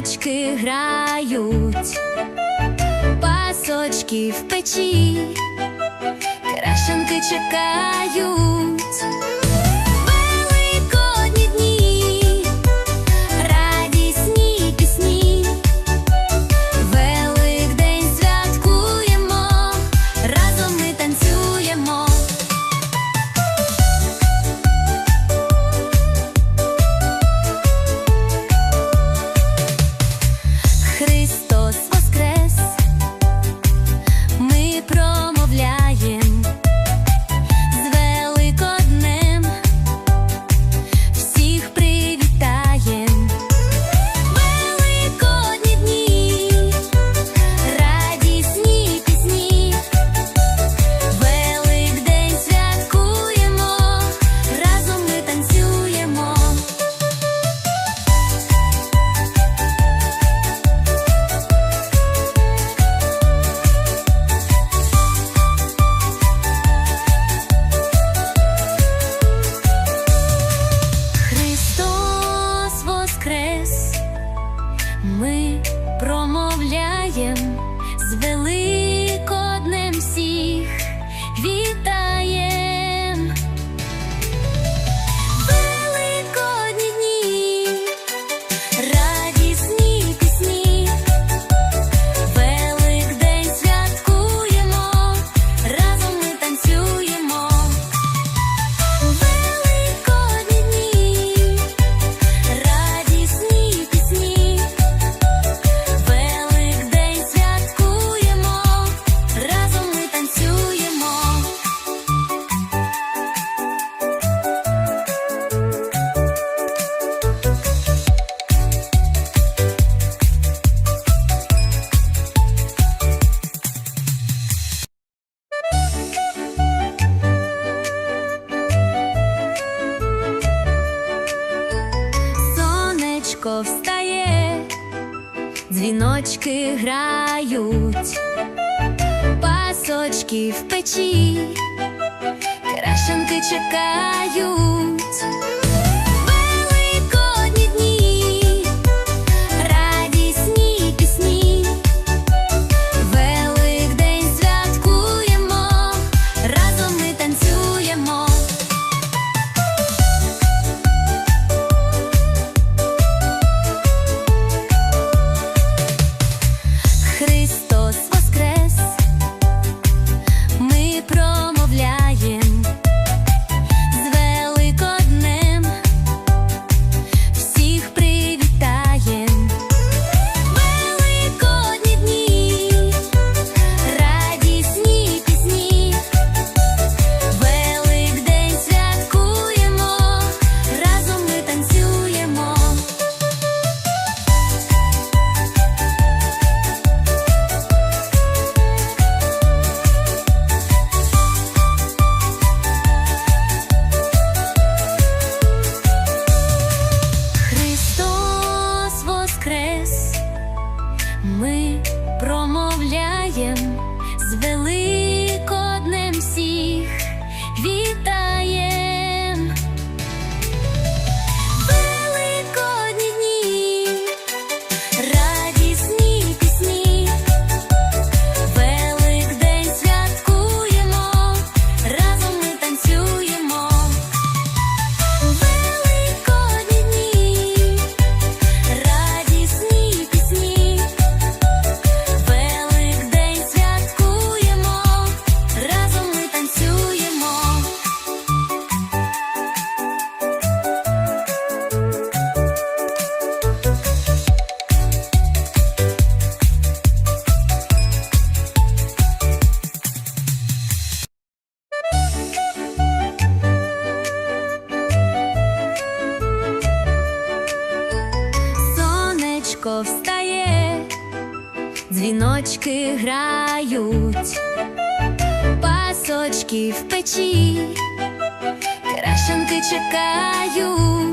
дзвіночки грають, пасочки в печі, крашенки чекають. сонечко встає, дзвіночки грають, пасочки в печі, крашенки чекають. про ми промовляємо, з великим Діточки грають, пасочки в печі, крашенки чекають.